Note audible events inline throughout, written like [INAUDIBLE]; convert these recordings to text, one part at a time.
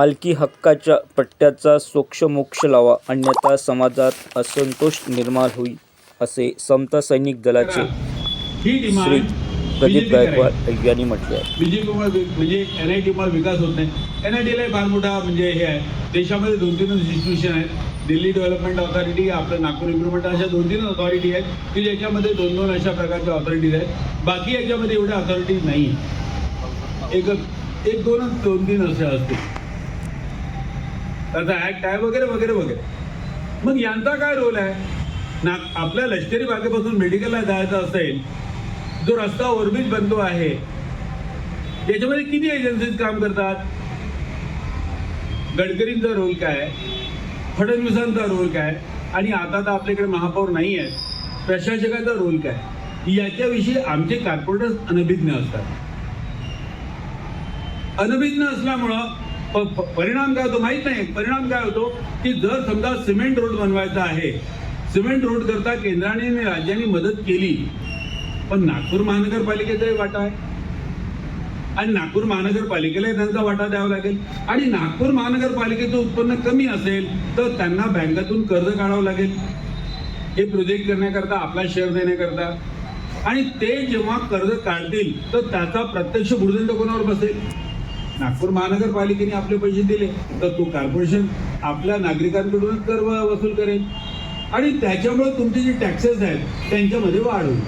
मालकी हक्काच्या पट्ट्याचा सोक्षमोक्ष लावा अन्यथा समाजात असंतोष निर्माण होईल असे समता सैनिक दलाचे श्री प्रदीप गायकवाड यांनी म्हटले आहे. बीजेपीमुळे म्हणजे एन आय टीमुळे विकास होत नाही. एन आय टीला फार मोठा म्हणजे हे आहे. देशामध्ये दोन तीनच इन्स्टिट्यूशन आहेत. दिल्ली डेव्हलपमेंट ऑथॉरिटी आपलं नागपूर इम्प्रुव्हमेंट अशा दोन तीन अथॉरिटी आहेत की ज्याच्यामध्ये दोन दोन अशा प्रकारच्या ऑथॉरिटीज आहेत. बाकी याच्यामध्ये एवढ्या ऑथॉरिटीज नाही एकच एक दोनच दोन तीन असे असतील. त्याचा ऍक्ट आहे वगैरे वगैरे वगैरे. मग यांचा काय रोल आहे? ना आपल्या लष्करी बागेपासून मेडिकलला जायचं असेल जो रस्ता ओरबीज बनतो आहे त्याच्यामध्ये किती एजन्सीज काम करतात? गडकरींचा रोल काय? फडणवीसांचा रोल काय? आणि आता तर आपल्याकडे महापौर नाही आहे प्रशासकाचा रोल काय? याच्याविषयी आमचे कॉर्पोरेटर्स अनभिज्ञ असतात. अनभिज्ञ असल्यामुळं परिणाम काय होतो माहीत नाही. परिणाम काय होतो की जर समजा सिमेंट रोड बनवायचा आहे सिमेंट रोड करता केंद्राने आणि राज्याने मदत केली पण नागपूर महानगरपालिकेचाही वाटा आहे. आणि नागपूर महानगरपालिकेलाही त्यांचा वाटा द्यावा लागेल. आणि नागपूर महानगरपालिकेचं उत्पन्न कमी असेल तर त्यांना बँकेतून कर्ज काढावं लागेल. हे प्रोजेक्ट करण्याकरता आपला शेअर देण्याकरता. आणि ते जेव्हा कर्ज काढतील तर त्याचा प्रत्यक्ष भूर्दंड कोणावर बसेल? नागपूर महानगरपालिकेने आपले पैसे दिले तर तो कॉर्पोरेशन आपल्या नागरिकांकडूनच कर वसूल करेल. आणि त्याच्यामुळे तुमचे जे टॅक्सेस आहेत त्यांच्यामध्ये वाढ होईल.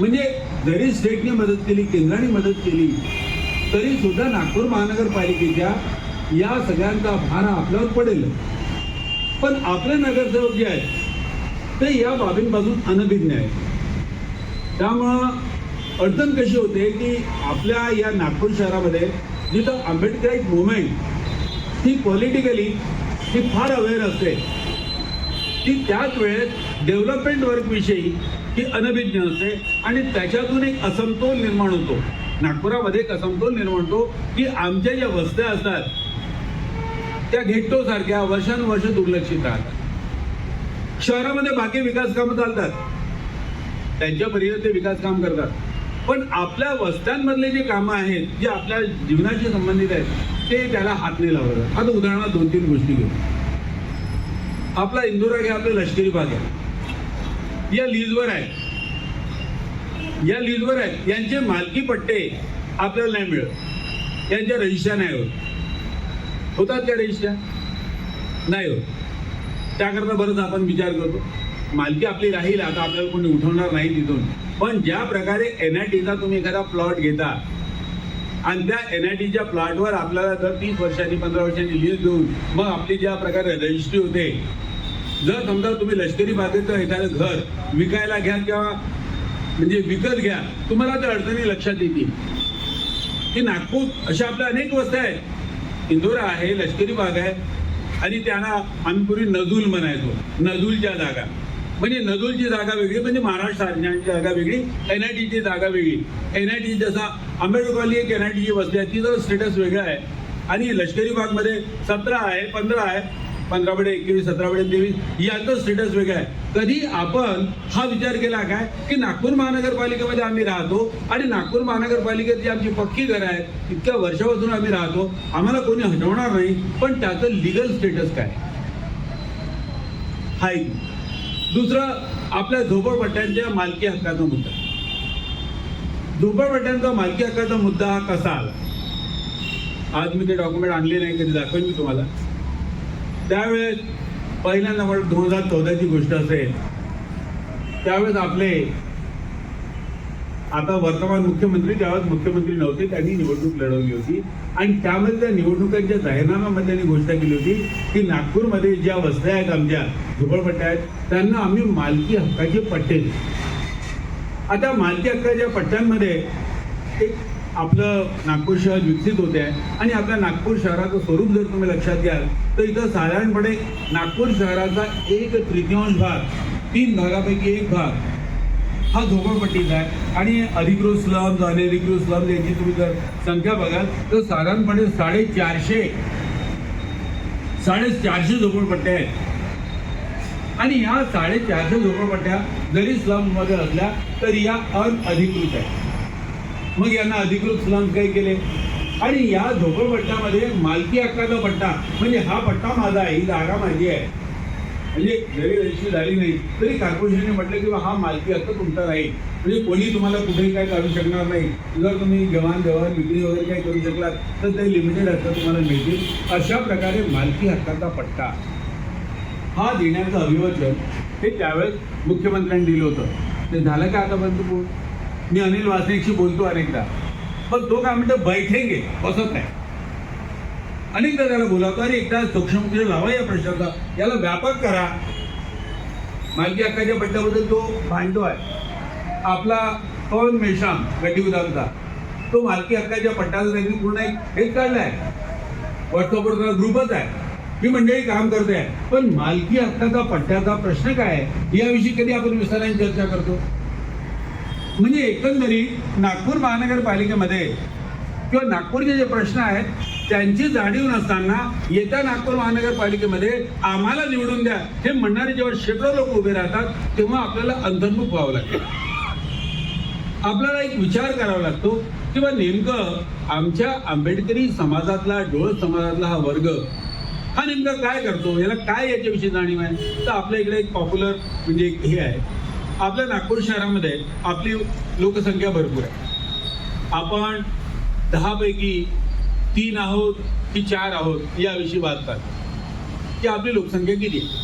म्हणजे जरी स्टेटने मदत केली केंद्राने मदत केली तरी सुद्धा नागपूर महानगरपालिकेच्या या सगळ्यांचा भार आपल्यावर पडेल. पण आपले नगरसेवक जे आहेत ते या बाबींपासून अनभिज्ञ आहेत. त्यामुळं अडचण कशी होते की आपल्या या नागपूर शहरामध्ये जिथं आंबेडकराईट मुवमेंट ही पॉलिटिकली ती फार अवेअर असते. ती त्याच वेळेत डेव्हलपमेंट वर्कविषयी ती अनभिज्ञ असते आणि त्याच्यातून एक असमतोल निर्माण होतो. नागपुरामध्ये एक असमतोल निर्माण होतो की आमच्या ज्या वस्त्या असतात त्या घेट्टोसारख्या वर्षानुवर्ष दुर्लक्षित राहतात. शहरामध्ये बाकी विकास कामं चालतात. त्यांच्या परीने ते विकास काम करतात. पण आपल्या वस्त्यांमधले जे कामं आहेत जे आपल्या जीवनाशी संबंधित आहेत ते त्याला हात नाही लावलं आता उदाहरणार्थ दोन तीन गोष्टी घेऊ. आपला इंदोरा घ्या आपलं लष्करी भाग आहे. या लीजवर आहे या लीजवर आहेत. यांचे मालकी पट्टे आपल्याला नाही मिळत. यांच्या रजिस्ट्र्या नाही होत. होतात त्या रजिस्ट्र्या नाही होत. त्याकरता बरंच आपण विचार करतो. मालकी आपली राहील आता आपल्याला कोणी उठवणार नाही तिथून. पण ज्या प्रकारे एन आय टीचा तुम्ही एखादा प्लॉट घेता आणि त्या एन आय टीच्या प्लॉटवर आपल्याला जर तीस वर्षांनी पंधरा वर्षांनी लीज देऊन मग आपली ज्या प्रकारे रजिस्ट्री होते जर समजा तुम्ही लष्करी बागेचं एखादं घर विकायला घ्या किंवा म्हणजे विकत घ्या तुम्हाला त्या अडचणी लक्षात येतील. की नागपूर अशा आपल्या अनेक वस्त्या आहेत. इंदोरा आहे लष्करी बाग आहे आणि त्यांना आम्ही पूर्वी नजूल म्हणायचो नजूलच्या जागा. म्हणजे नदोलची जागा वेगळी म्हणजे महाराष्ट्र जागा वेगळी एन आय जागा वेगळी. एनआयटी जसा आंबेडकरली एक एन आय वस्ती आहे तिचं स्टेटस वेगळं आहे. आणि लष्करी बागमध्ये सतरा आहे पंधरा आहे पंधरा बडे एकवीस सतरा बडे तेवीस याचं स्टेटस वेगळं आहे. कधी आपण हा विचार केला काय? की नागपूर महानगरपालिकेमध्ये आम्ही राहतो आणि नागपूर महानगरपालिकेत जी आमची पक्की घरं आहेत इतक्या वर्षापासून आम्ही राहतो आम्हाला कोणी हटवणार नाही पण त्याचं लिगल स्टेटस काय? हाय. दुसरं आपल्या झोपडपट्ट्यांच्या मालकी हक्काचा मुद्दा. झोपडपट्ट्यांचा मालकी हक्काचा मुद्दा हा कसा आला? आज मी ते डॉक्युमेंट आणले नाही कधी दाखवेन मी तुम्हाला. त्यावेळेस पहिल्यांदा मला दोन हजार चौदाची गोष्ट असेल त्यावेळेस आपले आता वर्तमान मुख्यमंत्री त्यावेळेस मुख्यमंत्री नव्हते त्यांनी निवडणूक लढवली होती. आणि त्यामध्ये त्या निवडणुकांच्या जाहीरनाम्यामध्ये त्यांनी घोषणा केली होती की नागपूरमध्ये ज्या वस्त्या आहेत आमच्या झोपडपट्ट्या आहेत त्यांना आम्ही मालकी हक्काचे पट्टे आता मालकी हक्काच्या पट्ट्यांमध्ये एक आपलं नागपूर शहर विकसित होते आहे. आणि आपल्या नागपूर शहराचं स्वरूप जर तुम्ही लक्षात घ्याल तर इथं साधारणपणे नागपूर शहराचा एक तृतीयांश भाग तीन भागापैकी एक भाग हा झोपडपट्टीचा आहे आणि अधिकृत स्लम्स अनधिकृत स्लम्स यांची तुम्ही जर संख्या बघाल तर साधारणपणे साडेचारशे साडेचारशे झोपडपट्ट्या आहेत. आणि ह्या साडेचारशे झोपडपट्ट्या जरी स्लम्समध्ये असल्या तरी या अनअधिकृत आहेत. मग यांना अधिकृत स्लम्स काय केले? आणि या झोपडपट्ट्यामध्ये मालकी हक्काचा पट्टा म्हणजे हा पट्टा माझा आहे ही जागा माझी आहे. म्हणजे जरी रजिस्ट्री झाली नाही तरी कॉर्पोरेशनने म्हटलं की हा मालकी हक्क तुमचा राहील. म्हणजे कोणी तुम्हाला कुठेही काय काढू शकणार नाही. जर तुम्ही जवान जवान विक्री वगैरे काही करू शकलात तर ते लिमिटेड हक्क तुम्हाला मिळतील. अशा प्रकारे मालकी हक्काचा पट्टा हा देण्याचं अभिवचन हे त्यावेळेस मुख्यमंत्र्यांनी दिलं होतं. ते झालं का आतापर्यंत बोल मी अनिल वासनिकशी बोलतो अनेकदा. पण तो काय म्हणतो बैठेंगे. बसत नाही अनेकदा त्याला बोलावतो. अरे एकदा सूक्ष्ममुखी म्हणजे लावा या प्रश्नाचा. याला व्यापक करा. मालकी हक्काच्या पट्ट्याबद्दल तो भांडतो आहे. आपला पवन मेश्राम गड्डी तो मालकी हक्काच्या पट्ट्याचा त्यांनी पूर्ण एक हेच काढलाय व्हॉट्सअपवर त्याला ग्रुपच आहे. ही मंडळी काम करते आहे. पण मालकी हक्काचा पट्ट्याचा प्रश्न काय आहे? याविषयी कधी आपण विस्ताराने चर्चा करतो? म्हणजे एकंदरीत नागपूर महानगरपालिकेमध्ये किंवा नागपूरचे जे प्रश्न आहेत त्यांची जाणीव नसताना येत्या नागपूर महानगरपालिकेमध्ये आम्हाला निवडून द्या हे म्हणणारे जेव्हा शेकडो लोक उभे राहतात तेव्हा आपल्याला अंतर्मुख व्हावं लागतं. आपल्याला एक विचार करावा लागतो किंवा नेमकं आमच्या आंबेडकरी समाजातला डोळ समाजातला हा वर्ग हा नेमका काय करतो? याला काय याच्याविषयी जाणीव आहे? तर आपल्या इकडे एक पॉप्युलर म्हणजे एक हे आहे. आपल्या नागपूर शहरामध्ये आपली लोकसंख्या भरपूर आहे. आपण दहापैकी तीन आहोत की चार आहोत याविषयी वाचतात की आपली लोकसंख्या किती आहे?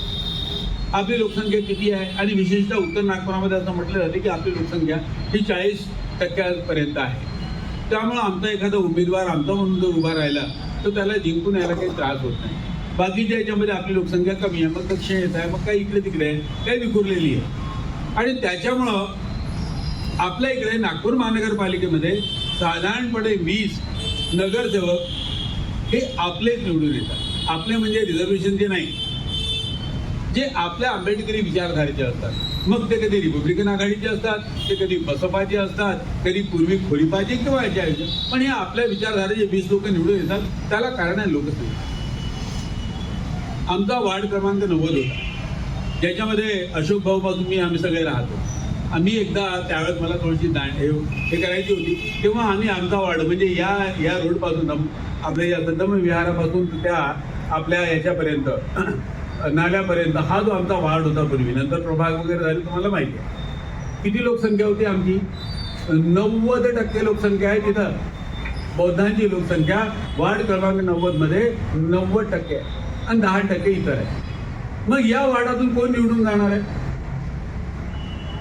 आपली लोकसंख्या किती आहे? आणि विशेषतः उत्तर नागपुरामध्ये असं म्हटलं जाते की आपली लोकसंख्या ही चाळीस टक्क्यापर्यंत आहे. त्यामुळं आमचा एखादा उमेदवार आमचा म्हणून जर उभा राहिला तर त्याला जिंकून यायला काही त्रास होत नाही. बाकीच्या याच्यामध्ये आपली लोकसंख्या कमी आहे मग दक्षिण येत आहे मग काही इकडे तिकडे आहे काही विखुरलेली आहे. आणि त्याच्यामुळं आपल्या इकडे नागपूर महानगरपालिकेमध्ये साधारणपणे वीस नगरसेवक हे आपलेच निवडून येतात. आपले म्हणजे रिझर्वेशनचे नाही जे आपल्या आंबेडकरी विचारधारेचे असतात. मग ते कधी रिपब्लिकन आघाडीचे असतात ते कधी बसपाचे असतात कधी पूर्वी खोडीपाचे किंवा याचे आहेत पण हे आपल्या विचारधारेचे वीस लोक निवडून येतात त्याला कारण आहे लोकसंख्या आमचा वार्ड क्रमांक नव्वद होता. ज्याच्यामध्ये अशोक भाऊ पासून मी आम्ही सगळे राहतो. आम्ही एकदा त्यावेळेस मला थोडीशी दाण हे हे करायची होती. तेव्हा आम्ही आमचा वाढ म्हणजे या या रोडपासून आपल्या या सदम विहारापासून त्या आपल्या याच्यापर्यंत [CLEARS THROAT] नाल्यापर्यंत हा जो आमचा वाढ होता पूर्वी नंतर प्रभाग वगैरे झाले तुम्हाला माहिती आहे. किती लोकसंख्या होती आमची? नव्वद टक्के लोकसंख्या आहे तिथं. बौद्धांची लोकसंख्या वाढ क्रमांक नव्वदमध्ये नव्वद टक्के आहे. आणि दहा टक्के इतर आहे. मग या वार्डातून कोण निवडून जाणार आहे?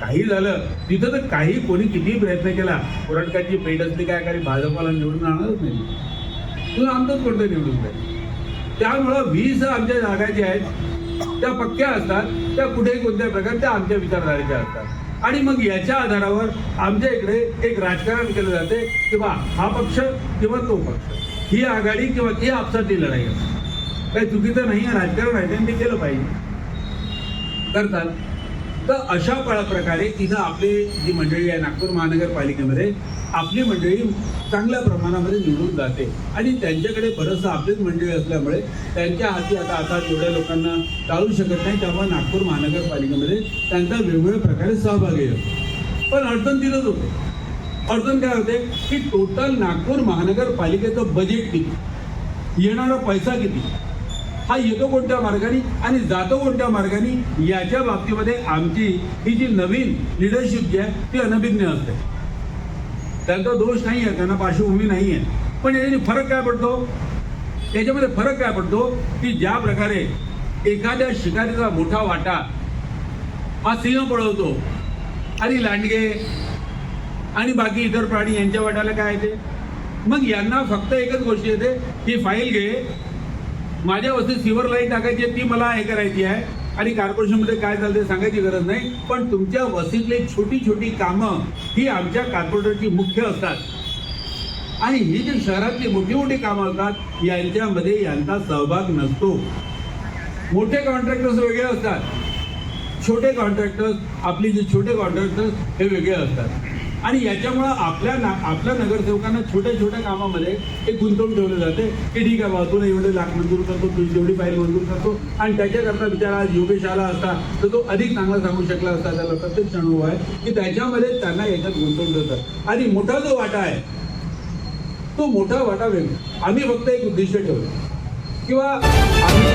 काही झालं तिथं तर काही कोणी कितीही प्रयत्न केला पुरणकाची पेट असली काय काही भाजपाला निवडून जाणारच नाही. तुला आमचंच कोणतं निवडून जाईल. त्यामुळं वीस आमच्या जागा ज्या आहेत त्या पक्क्या असतात त्या कुठेही कोणत्या प्रकारे त्या आमच्या विचारधारेच्या असतात. आणि मग याच्या आधारावर आमच्या इकडे एक राजकारण केलं जाते की बा हा पक्ष किंवा तो पक्ष. ही आघाडी किंवा ती आपसातली लढाई असते. काही चुकीचं नाही आहे राजकारण आहे त्यांनी ते केलं पाहिजे. करतात. तर अशा प्रकारे तिथं आपली जी मंडळी आहे नागपूर महानगरपालिकेमध्ये आपली मंडळी चांगल्या प्रमाणामध्ये निवडून जाते. आणि त्यांच्याकडे बरंचसं आपलीच मंडळी असल्यामुळे त्यांच्या हाती आता आता एवढ्या लोकांना टाळू शकत नाही. त्यामुळे नागपूर महानगरपालिकेमध्ये त्यांचा वेगवेगळ्या प्रकारे सहभागी होतो पण अडचण तिथंच होते. अडचण काय होते की टोटल नागपूर महानगरपालिकेचं बजेट किती? येणारा पैसा किती? हा येतो कोणत्या मार्गाने आणि जातो कोणत्या मार्गाने याच्या बाबतीमध्ये आमची ही जी नवीन लिडरशिप जी आहे ती अनभिज्ञ असते. त्यांचा दोष नाही आहे त्यांना पार्श्वभूमी नाही आहे. पण याच्याने फरक काय पडतो? याच्यामध्ये फरक काय पडतो? की ज्या प्रकारे एखाद्या शिकारीचा मोठा वाटा हा सिंह पळवतो आणि लांडगे आणि बाकी इतर प्राणी यांच्या वाट्याला काय येते? मग यांना फक्त एकच गोष्ट येते की फाईल घे माझ्या वस्तू सिवर लाईन टाकायची आहे ती मला हे करायची आहे. आणि कॉर्पोरेशनमध्ये काय चालतं ते सांगायची गरज नाही. पण तुमच्या वसीतले छोटी छोटी कामं ही आमच्या कॉर्पोरेटरची मुख्य असतात. आणि ही जी शहरातली मोठी मोठी कामं असतात यांच्यामध्ये यांचा सहभाग नसतो. मोठे कॉन्ट्रॅक्टर्स वेगळे असतात. छोटे कॉन्ट्रॅक्टर्स आपली जे छोटे कॉन्ट्रॅक्टर्स हे वेगळे असतात. आणि याच्यामुळं आपल्या ना आपल्या नगरसेवकांना छोट्या छोट्या कामामध्ये एक गुंतवून ठेवलं जाते. की ठीक आहे बाबा तुला एवढे लाख मंजूर करतो तुझी जेवढी फाईल मंजूर करतो. आणि त्याच्याकरता विचार आज योगेश आला असता तर तो अधिक चांगला सांगू शकला असता त्याला प्रत्येक अनुभव आहे की त्याच्यामध्ये त्यांना याच्यात गुंतवून ठेवतात आणि मोठा जो वाटा आहे तो मोठा वाटा वेगळा. आम्ही फक्त एक उद्दिष्ट ठेवलं. किंवा आम्ही